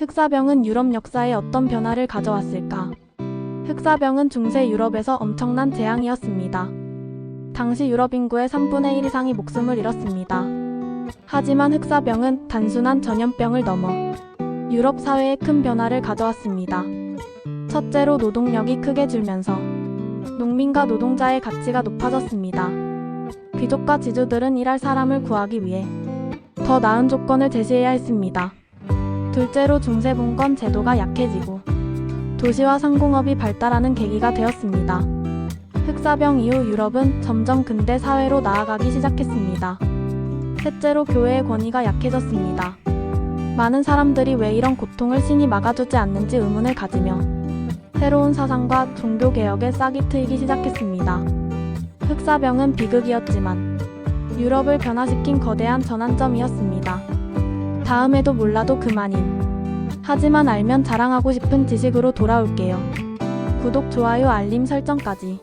흑사병은 유럽 역사에 어떤 변화를 가져왔을까? 흑사병은 중세 유럽에서 엄청난 재앙이었습니다. 당시 유럽 인구의 3분의 1 이상이 목숨을 잃었습니다. 하지만 흑사병은 단순한 전염병을 넘어 유럽 사회에 큰 변화를 가져왔습니다. 첫째로 노동력이 크게 줄면서 농민과 노동자의 가치가 높아졌습니다. 귀족과 지주들은 일할 사람을 구하기 위해 더 나은 조건을 제시해야 했습니다. 둘째로 중세분권 제도가 약해지고 도시와 상공업이 발달하는 계기가 되었습니다. 흑사병 이후 유럽은 점점 근대 사회로 나아가기 시작했습니다. 셋째로 교회의 권위가 약해졌습니다. 많은 사람들이 왜 이런 고통을 신이 막아주지 않는지 의문을 가지며 새로운 사상과 종교 개혁에 싹이 트이기 시작했습니다. 흑사병은 비극이었지만 유럽을 변화시킨 거대한 전환점이었습니다. 다음에도 몰라도 그만인. 하지만 알면 자랑하고 싶은 지식으로 돌아올게요. 구독, 좋아요, 알림 설정까지.